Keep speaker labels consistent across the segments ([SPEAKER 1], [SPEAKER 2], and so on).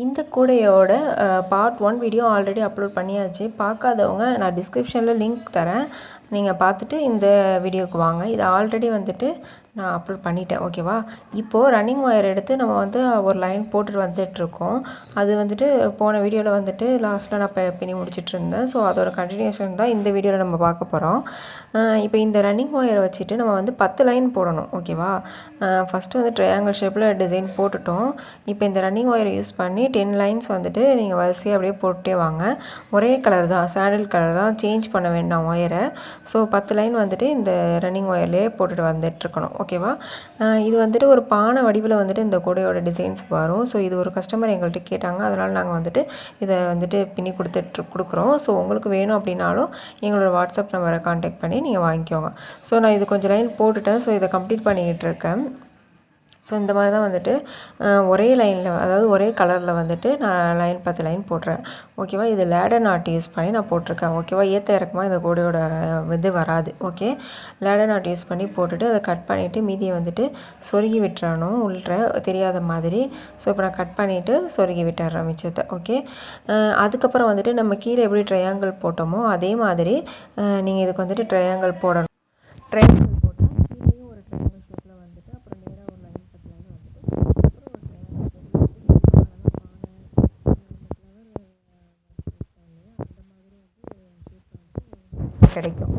[SPEAKER 1] இந்த கூடையோட part one video already upload பண்ணியாச்சு. பார்க்காதவங்க நான் டிஸ்கிரிப்ஷனில் லிங்க் தரேன். நீங்கள் பார்த்துட்டு இந்த வீடியோவுக்கு வாங்க. இது ஆல்ரெடி வந்துட்டு நான் அப்லோட் பண்ணிட்டேன். ஓகேவா இப்போது ரன்னிங் ஒயர் எடுத்து நம்ம வந்து ஒரு லைன் போட்டுட்டு வந்துட்டுருக்கோம். அது வந்துட்டு போன வீடியோவில் வந்துட்டு லாஸ்ட்டில் நான் இப்போ பின்னி முடிச்சிட்டு இருந்தேன் ஸோ அதோட கண்டினியூஷன் தான் இந்த வீடியோவில் நம்ம பார்க்க போகிறோம் இப்போ இந்த ரன்னிங் ஒயரை வச்சுட்டு நம்ம வந்து பத்து லைன் போடணும். ஓகேவா ஃபஸ்ட்டு வந்து ட்ரையாங்கிள் ஷேப்பில் டிசைன் போட்டுட்டோம். இப்போ இந்த ரன்னிங் ஒயரை யூஸ் பண்ணி டென் லைன்ஸ் வந்துட்டு நீங்கள் வரிசையாக அப்படியே போட்டுட்டே வாங்க. ஒரே கலர் தான் சாண்டில் கலர் தான். சேஞ்ச் பண்ண வேண்டாம் ஒயரை ஸோ பத்து லைன் வந்துட்டு இந்த ரன்னிங் ஒயர்லேயே போட்டுட்டு வந்துட்டுருக்கணும். ஓகேவா இது வந்துட்டு ஒரு பானை வடிவில் வந்துட்டு இந்த கூடையோட டிசைன்ஸ் வரும். ஸோ இது ஒரு கஸ்டமர் எங்கள்கிட்ட கேட்டாங்க. அதனால் நாங்கள் வந்துட்டு இதை வந்துட்டு பின்னி கொடுத்துட்டு கொடுக்குறோம். ஸோ உங்களுக்கு வேணும் அப்படின்னாலும் எங்களோட வாட்ஸ்அப் நம்பரை காண்டாக்ட் பண்ணி நீங்கள் வாங்கிக்கோங்க. ஸோ நான் இது கொஞ்சம் லைன் போட்டுட்டேன். ஸோ இதை கம்ப்ளீட் பண்ணிக்கிட்டு இருக்கேன். ஸோ இந்த மாதிரி தான் வந்துட்டு ஒரே லைனில் அதாவது ஒரே கலரில் வந்துட்டு நான் லைன் பத்து லைன் போடுறேன். ஓகேவா இது லேடர் நாட் யூஸ் பண்ணி நான் போட்டிருக்கேன். ஓகேவா ஏற்ற இறக்கமாக இந்த கூடையோட இது வராது. ஓகே லேடர் நாட் யூஸ் பண்ணி போட்டுட்டு அதை கட் பண்ணிவிட்டு மீதியை வந்துட்டு சொருகி விட்டுறணும். உள்ள தெரியாத மாதிரி. ஸோ இப்போ நான் கட் பண்ணிவிட்டு சொருகி விட்டுறேன் மிச்சத்தை. ஓகே அதுக்கப்புறம் வந்துட்டு நம்ம கீழே எப்படி ட்ரையாங்கிள் போட்டோமோ அதே மாதிரி நீங்கள் இதுக்கு வந்துட்டு ட்ரையாங்கிள் போடணும். ட்ரையாங்கிள் கிடைக்கும்.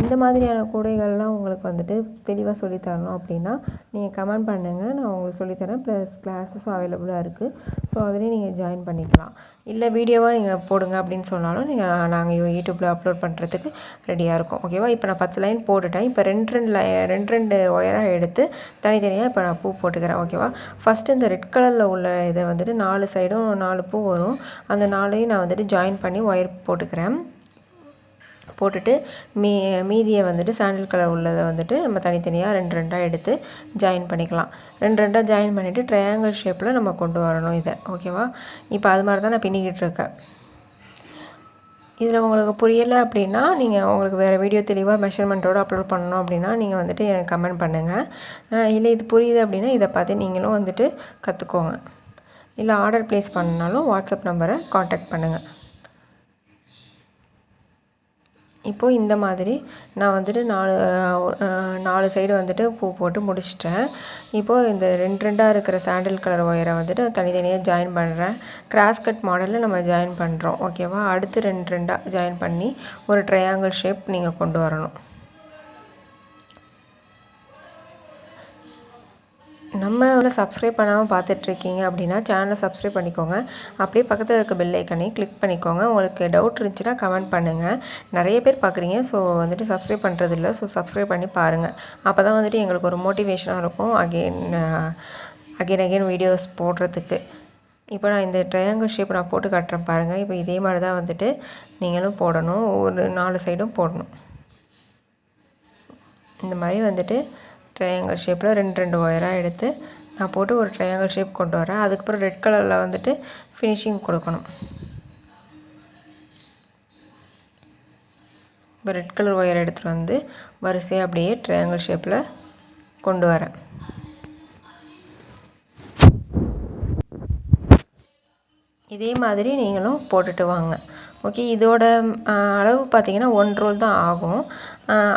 [SPEAKER 1] இந்த மாதிரியான கூடைகள்லாம் உங்களுக்கு வந்துட்டு தெளிவாக சொல்லித்தரணும் அப்படின்னா நீங்கள் கமெண்ட் பண்ணுங்கள் நான் உங்களுக்கு சொல்லித்தரேன். ப்ளஸ் கிளாஸஸும் அவைலபிளாக இருக்குது ஸோ அதுலேயும் நீங்கள் ஜாயின் பண்ணிக்கலாம். இல்லை வீடியோவாக நீங்கள் போடுங்க அப்படின்னு சொன்னாலும் நீங்கள் நாங்கள் யூடியூப்பில் அப்லோட் பண்ணுறதுக்கு ரெடியாக இருக்கும். ஓகேவா இப்போ நான் பத்து லைன் போட்டுட்டேன். இப்போ ரெண்டு ரெண்டு லை ரெண்டு ரெண்டு ஒயராக எடுத்து தனித்தனியாக இப்போ நான் பூ போட்டுக்கிறேன். ஓகேவா ஃபஸ்ட்டு இந்த ரெட் கலரில் உள்ள இதை வந்துட்டு நாலு சைடும் நாலு பூ வரும். அந்த நாளையும் நான் வந்துட்டு ஜாயின் பண்ணி ஒயர் போட்டுக்கிறேன். போட்டுட்டு மீ மீதியை வந்துட்டு சாண்டில் கலர் உள்ளதை வந்துட்டு நம்ம தனித்தனியாக ரெண்டு ரெண்டாக எடுத்து ஜாயின் பண்ணிக்கலாம். ரெண்டு ரெண்டாக ஜாயின் பண்ணிவிட்டு ட்ரையாங்கிள் ஷேப்பில் நம்ம கொண்டு வரணும் இதை. ஓகேவா இப்போ அது மாதிரி தான் நான் பின்னிக்கிட்டு இருக்கேன். இதில் உங்களுக்கு புரியலை அப்படின்னா நீங்கள் உங்களுக்கு வேறு வீடியோ தெளிவாக மெஷர்மெண்ட்டோடு அப்லோட் பண்ணணும் அப்படின்னா நீங்கள் வந்துட்டு எனக்கு கமெண்ட் பண்ணுங்கள் இல்லை இது புரியுது அப்படின்னா இதை பார்த்து நீங்களும் வந்துட்டு கற்றுக்கோங்க இல்லை ஆர்டர் ப்ளேஸ் பண்ணாலும் வாட்ஸ்அப் நம்பரை காண்டாக்ட் பண்ணுங்கள் இப்போது இந்த மாதிரி நான் வந்துட்டு நாலு நாலு சைடு வந்துட்டு பூ போட்டு முடிச்சிட்டேன். இப்போது இந்த ரெண்டு ரெண்டாக இருக்கிற சாண்டில் கலர் ஒயரை வந்துட்டு தனித்தனியாக ஜாயின் பண்ணுறேன் கிராஸ் கட் மாடலில் நம்ம ஜாயின் பண்ணுறோம் ஓகேவா அடுத்து ரெண்டு ரெண்டாக ஜாயின் பண்ணி ஒரு ட்ரையாங்கிள் ஷேப் நீங்கள் கொண்டு வரணும். நம்ம வந்து சப்ஸ்கிரைப் பண்ணாமல் பார்த்துட்ருக்கீங்க அப்படின்னா சேனலை சப்ஸ்கிரைப் பண்ணிக்கோங்க. அப்படியே பக்கத்தில் இருக்க பெல் ஐக்கனையும் கிளிக் பண்ணிக்கோங்க. உங்களுக்கு டவுட் இருந்துச்சுன்னா கமெண்ட் பண்ணுங்கள் நிறைய பேர் பார்க்குறீங்க ஸோ வந்துட்டு சப்ஸ்கிரைப் பண்ணுறது இல்லை ஸோ சப்ஸ்கிரைப் பண்ணி பாருங்கள் அப்போ தான் வந்துட்டு எங்களுக்கு ஒரு மோட்டிவேஷனாக இருக்கும் அகெயின் அகெயின் அகெயின் வீடியோஸ் போடுறதுக்கு. இப்போ நான் இந்த ட்ரையாங்கிள் ஷேப் நான் போட்டு காட்டுறேன் பாருங்கள் இப்போ இதே மாதிரி தான் வந்துட்டு நீங்களும் போடணும். ஒரு நாலு சைடும் போடணும். இந்த மாதிரி வந்துட்டு ட்ரையாங்கிள் ஷேப்பில் ரெண்டு ரெண்டு ஒயராக எடுத்து நான் போட்டு ஒரு ட்ரையாங்கிள் ஷேப் கொண்டு வரேன். அதுக்கப்புறம் ரெட் கலரில் வந்துட்டு ஃபினிஷிங் கொடுக்கணும். இப்போ ரெட் கலர் ஒயர் எடுத்துகிட்டு வந்து வரிசையாக அப்படியே ட்ரையாங்கிள் ஷேப்பில் கொண்டு வரேன். இதே மாதிரி நீங்களும் போட்டுட்டு வாங்க. ஓகே இதோட அளவு பார்த்திங்கன்னா ஒன் ரோல் தான் ஆகும்.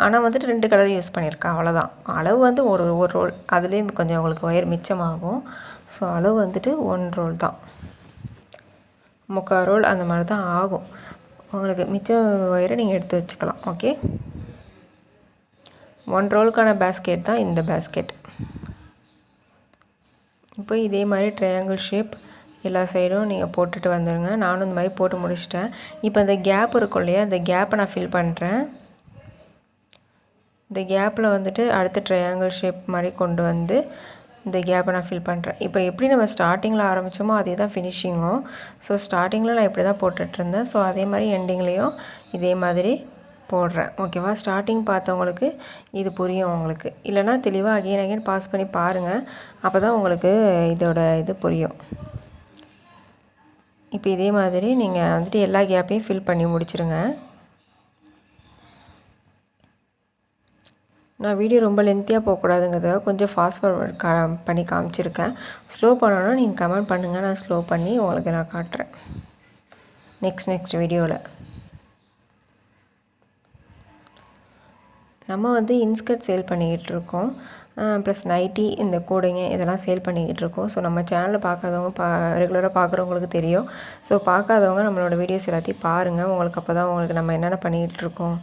[SPEAKER 1] ஆனால் வந்துட்டு ரெண்டு கலர் யூஸ் பண்ணியிருக்கேன் அவ்வளோதான் அளவு வந்து ஒரு ஒரு ரோல் அதுலேயும் கொஞ்சம் உங்களுக்கு ஒயர் மிச்சமாகும். ஸோ அளவு வந்துட்டு ஒன் ரோல் தான். முக்கால் ரோல் அந்த மாதிரி தான் ஆகும். உங்களுக்கு மிச்சம் ஒயரை நீங்கள் எடுத்து வச்சுக்கலாம் ஓகே ஒன் ரோலுக்கான பேஸ்கெட் தான் இந்த பேஸ்கெட் இப்போ இதே மாதிரி ட்ரையாங்கிள் ஷேப் எல்லா சைடும் நீங்கள் போட்டுட்டு வந்துடுங்க நானும் இந்த மாதிரி போட்டு முடிச்சிட்டேன். இப்போ இந்த கேப் இருக்கும் இல்லையா? இந்த கேப்பை நான் ஃபில் பண்ணுறேன் இந்த கேப்பில் வந்துட்டு அடுத்த ட்ரையாங்கிள் ஷேப் மாதிரி கொண்டு வந்து இந்த கேப்பை நான் ஃபில் பண்ணுறேன் இப்போ எப்படி நம்ம ஸ்டார்டிங்கில் ஆரம்பித்தோமோ அதே தான் ஃபினிஷிங்கும் ஸோ ஸ்டார்டிங்கில் நான் இப்படி தான் போட்டுட்ருந்தேன் ஸோ அதே மாதிரி எண்டிங்லேயும் இதே மாதிரி போடுறேன். ஓகேவா ஸ்டார்டிங் பார்த்தவங்களுக்கு இது புரியும் உங்களுக்கு. இல்லைனா தெளிவாக அகெயின் அகெயின் பாஸ் பண்ணி பாருங்கள் அப்போ தான் உங்களுக்கு இதோட இது புரியும். இப்போ இதே மாதிரி நீங்கள் வந்துட்டு எல்லா கேப்பையும் ஃபில் பண்ணி முடிச்சிருங்க. நான் வீடியோ ரொம்ப லென்த்தியாக போகக்கூடாதுங்கிறதுக்காக கொஞ்சம் ஃபாஸ்ட் ஃபார்வர்ட் கா பண்ணி காமிச்சிருக்கேன். ஸ்லோ பண்ணணும்னா நீங்கள் கமெண்ட் பண்ணுங்கள் நான் ஸ்லோ பண்ணி உங்களுக்கு நான் காட்டுறேன். நெக்ஸ்ட் நெக்ஸ்ட் வீடியோவில் நம்ம வந்து இன்ஸ்கர்ட் சேல் பண்ணிக்கிட்டு இருக்கோம். ப்ளஸ் நைட்டி இந்த கூடைங்க இதெல்லாம் சேல் பண்ணிக்கிட்டு இருக்கோம். ஸோ நம்ம சேனலில் பார்க்காதவங்க பா ரெகுலராக பார்க்குறவங்களுக்கு தெரியும். ஸோ பார்க்காதவங்க நம்மளோட வீடியோஸ் எல்லாத்தையும் பாருங்கள் உங்களுக்கு அப்போ தான் உங்களுக்கு நம்ம என்னென்ன பண்ணிக்கிட்டு இருக்கோம்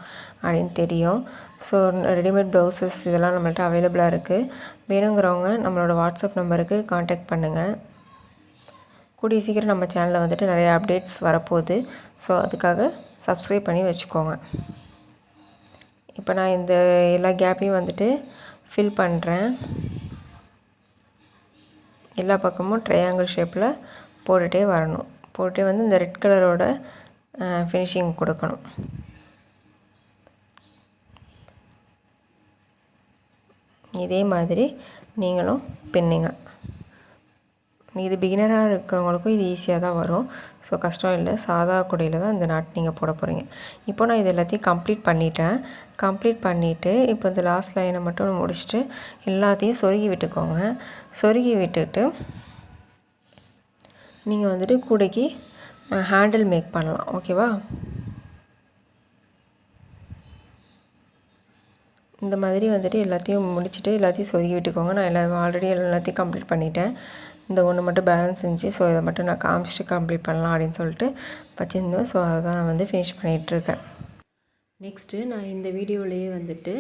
[SPEAKER 1] அப்படின்னு தெரியும். ஸோ ரெடிமேட் ப்ளவுசஸ் இதெல்லாம் நம்மள்ட்ட அவைலபிளாக இருக்குது வேணுங்கிறவங்க நம்மளோட வாட்ஸ்அப் நம்பருக்கு காண்டாக்ட் பண்ணுங்கள் கூடிய சீக்கிரம் நம்ம சேனலில் வந்துட்டு நிறைய அப்டேட்ஸ் வரப்போகுது. ஸோ அதுக்காக சப்ஸ்கிரைப் பண்ணி வச்சுக்கோங்க. இப்போ நான் இந்த எல்லா கேப்பையும் வந்துட்டு ஃபில் பண்ணுறேன் எல்லா பக்கமும் ட்ரையாங்கிள் ஷேப்பில் போட்டுகிட்டே வரணும். போட்டுகிட்டே வந்து இந்த ரெட் கலரோட ஃபினிஷிங் கொடுக்கணும். இதே மாதிரி நீங்களும் பின்னுங்க. இது பிகினராக இருக்கிறவங்களுக்கும் இது ஈஸியாக தான் வரும். ஸோ கஷ்டம் இல்லை. சாதா குடையில் தான் இந்த நாட் நீங்கள் போட போகிறீங்க இப்போ நான் இது எல்லாத்தையும் கம்ப்ளீட் பண்ணிட்டேன். கம்ப்ளீட் பண்ணிவிட்டு இப்போ இந்த லாஸ்ட் லைனை மட்டும் முடிச்சுட்டு எல்லாத்தையும் சொருகி விட்டுக்கோங்க. சொருகி விட்டுட்டு நீங்கள் வந்துட்டு கூடைக்கு ஹேண்டில் மேக் பண்ணலாம். ஓகேவா இந்த மாதிரி வந்துட்டு எல்லாத்தையும் முடிச்சுட்டு எல்லாத்தையும் சொருகி விட்டுக்கோங்க. நான் எல்லா ஆல்ரெடி எல்லாத்தையும் கம்ப்ளீட் பண்ணிட்டேன். இந்த ஒன்று மட்டும் பேலன்ஸ் இருந்துச்சு ஸோ இதை மட்டும் நான் காமிச்சிட்டு கம்ப்ளீட் பண்ணலாம் அப்படின்னு சொல்லிட்டு வச்சுருந்தேன். ஸோ அதை தான் நான் வந்து ஃபினிஷ் பண்ணிகிட்ருக்கேன் நெக்ஸ்ட்டு நான் இந்த வீடியோலேயே வந்துட்டு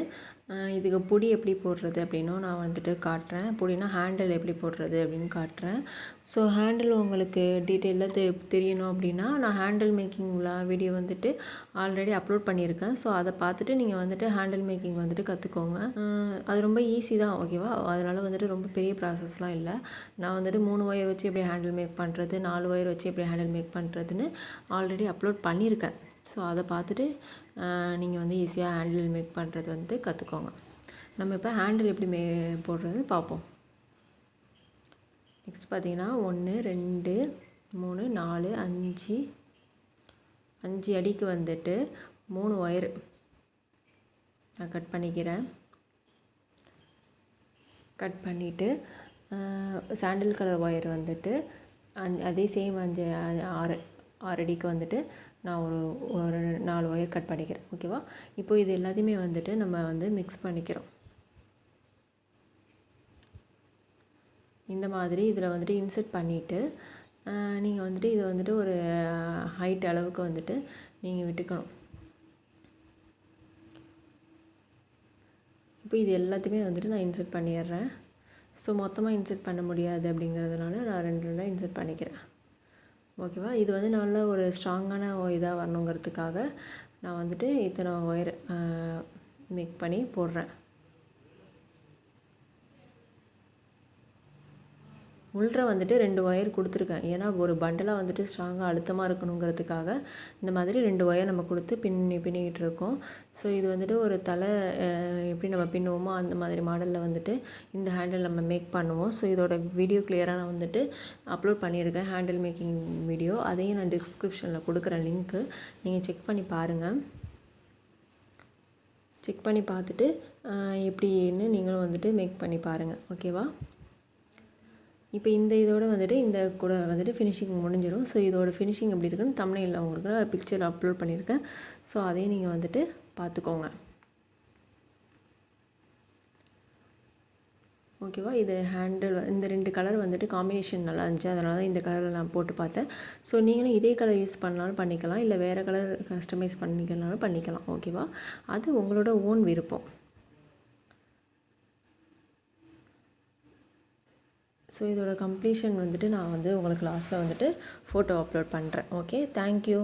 [SPEAKER 1] இதுக்கு பொடி எப்படி போடுறது அப்படின்னும் நான் வந்துட்டு காட்டுறேன். பொடினா ஹேண்டில் எப்படி போடுறது அப்படின்னு காட்டுறேன். ஸோ ஹேண்டில் உங்களுக்கு டீட்டெயிலாக தெ தெரியணும் அப்படின்னா நான் ஹேண்டில் மேக்கிங்லாம் வீடியோ வந்துட்டு ஆல்ரெடி அப்லோட் பண்ணியிருக்கேன். ஸோ அதை பார்த்துட்டு நீங்கள் வந்துட்டு ஹேண்டில் மேக்கிங் வந்துட்டு கற்றுக்கோங்க அது ரொம்ப ஈஸி தான் ஓகேவா அதனால் வந்துட்டு ரொம்ப பெரிய ப்ராசஸ்லாம் இல்லை. நான் வந்துட்டு மூணு ஒயர் வச்சு எப்படி ஹேண்டில் மேக் பண்ணுறது நாலு ஒயர் வச்சு எப்படி ஹேண்டில் மேக் பண்ணுறதுன்னு ஆல்ரெடி அப்லோட் பண்ணியிருக்கேன். ஸோ அதை பார்த்துட்டு நீங்கள் வந்து ஈஸியாக ஹேண்டில் மேக் பண்ணுறது வந்து கற்றுக்கோங்க நம்ம இப்போ ஹேண்டில் எப்படி மே போடுறது பார்ப்போம். நெக்ஸ்ட் பார்த்தீங்கன்னா ஒன்று ரெண்டு மூணு நாலு அஞ்சு. அஞ்சு அடிக்கு வந்துட்டு மூணு ஒயர் நான் கட் பண்ணிக்கிறேன். கட் பண்ணிவிட்டு சாண்டில் கலர் ஒயர் வந்துட்டு அஞ்சு அதே சேம் அஞ்சு ஆறு ஆறு அடிக்கு வந்துட்டு நான் ஒரு ஒரு நாலு ஒயர் கட் பண்ணிக்கிறேன் ஓகேவா இப்போ இது எல்லாத்தையுமே வந்துட்டு நம்ம வந்து மிக்ஸ் பண்ணிக்கிறோம். இந்த மாதிரி இதில் வந்துட்டு இன்சர்ட் பண்ணிவிட்டு நீங்கள் வந்துட்டு இதை வந்துட்டு ஒரு ஹைட் அளவுக்கு வந்துட்டு நீங்கள் விட்டுக்கணும். இப்போ இது எல்லாத்தையுமே வந்துட்டு நான் இன்சர்ட் பண்ணிடுறேன். ஸோ மொத்தமாக இன்சர்ட் பண்ண முடியாது அப்படிங்கிறதுனால நான் ரெண்டு ரெண்டாக இன்சர்ட் பண்ணிக்கிறேன். ஓகேவா? இது வந்து நல்ல ஒரு ஸ்ட்ராங்கான இதாக வரணுங்கிறதுக்காக நான் வந்துட்டு இத்தனை ஒயர் மேக் பண்ணி போடுறேன். உள்ற வந்துட்டு ரெண்டு ஒயர் கொடுத்துருக்கேன். ஏன்னா ஒரு பண்டலாக வந்துட்டு ஸ்ட்ராங்காக அழுத்தமாக இருக்கணுங்கிறதுக்காக இந்த மாதிரி ரெண்டு ஒயர் நம்ம கொடுத்து பின்னி பின்னிக்கிட்டு இருக்கோம். ஸோ இது வந்துட்டு ஒரு தலை எப்படி நம்ம பின்னுவோமோ அந்த மாதிரி மாடலில் வந்துட்டு இந்த ஹேண்டில் நம்ம மேக் பண்ணுவோம். ஸோ இதோட வீடியோ கிளியராக நான் வந்துட்டு அப்லோட் பண்ணியிருக்கேன் ஹேண்டில் மேக்கிங் வீடியோ அதையும் நான் டிஸ்கிரிப்ஷனில் கொடுக்குறேன் லிங்க்கு நீங்கள் செக் பண்ணி பாருங்கள் செக் பண்ணி பார்த்துட்டு எப்படின்னு நீங்களும் வந்துட்டு மேக் பண்ணி பாருங்கள் ஓகேவா இப்போ இந்த இதோட வந்துட்டு இந்த கூட வந்துட்டு ஃபினிஷிங் முடிஞ்சிடும் ஸோ இதோட ஃபினிஷிங் எப்படி இருக்குன்னு தமிழில் உங்களுக்கு நான் பிக்சர் அப்லோட் பண்ணியிருக்கேன். ஸோ அதையும் நீங்கள் வந்துட்டு பார்த்துக்கோங்க. ஓகேவா இது ஹேண்டில் இந்த ரெண்டு கலர் வந்துட்டு காம்பினேஷன் நல்லா இருந்துச்சு. அதனால தான் இந்த கலரில் நான் போட்டு பார்த்தேன். ஸோ நீங்களும் இதே கலர் யூஸ் பண்ணாலும் பண்ணிக்கலாம். இல்லை வேறு கலர் கஸ்டமைஸ் பண்ணிக்கனாலும் பண்ணிக்கலாம். ஓகேவா அது உங்களோட ஓன் விருப்பம். ஸோ இதோட கம்ப்ளீஷன் வந்துட்டு நான் வந்து உங்களுக்கு லாஸ்ட்டில் வந்துட்டு ஃபோட்டோ அப்லோட் பண்ணுறேன் ஓகே தேங்க்யூ